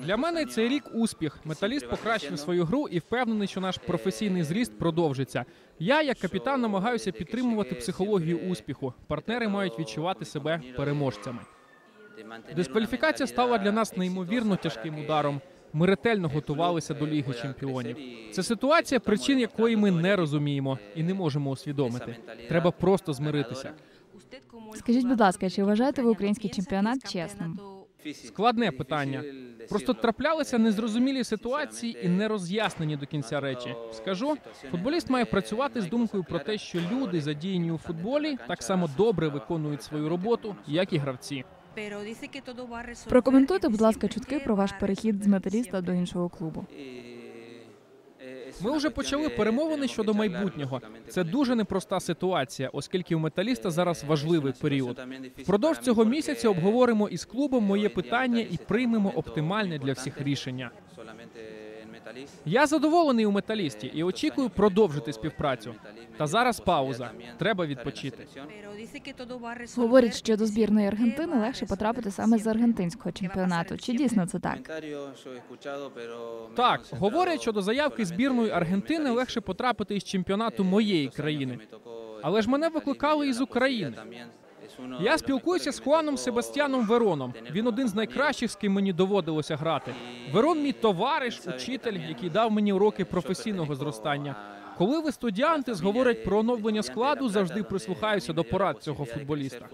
Для мене цей рік успіх. Металіст покращив свою гру і впевнений, що наш професійний зріст продовжиться. Я, як капітан, намагаюся підтримувати психологію успіху. Партнери мають відчувати себе переможцями. Дискваліфікація стала для нас неймовірно тяжким ударом. Ми ретельно готувалися до Ліги Чемпіонів. Це ситуація, причин якої ми не розуміємо і не можемо усвідомити. Треба просто змиритися. Скажіть, будь ласка, чи вважаєте ви український чемпіонат чесним? Складне питання. Просто траплялися незрозумілі ситуації і не роз'яснені до кінця речі. Скажу, футболіст має працювати з думкою про те, що люди, задіяні у футболі, так само добре виконують свою роботу, як і гравці. Прокоментуйте, будь ласка, чутки про ваш перехід з металіста до іншого клубу. Ми вже почали перемовини щодо майбутнього. Це дуже непроста ситуація, оскільки у металіста зараз важливий період. Впродовж цього місяця обговоримо із клубом моє питання і приймемо оптимальне для всіх рішення. Я задоволений у металісті і очікую продовжити співпрацю. Та зараз пауза. Треба відпочити. Говорять, що до збірної Аргентини легше потрапити саме з аргентинського чемпіонату. Чи дійсно це так? Так, говорять, що до заявки збірної Аргентини легше потрапити із чемпіонату моєї країни. Але ж мене викликали із України. Я спілкуюся з Хуаном Себастьяном Вероном. Він один з найкращих, з ким мені доводилося грати. Верон мій товариш, учитель, який дав мені уроки професійного зростання. Коли ви студіанти зговорять про оновлення складу, завжди прислухаюся до порад цього футболіста.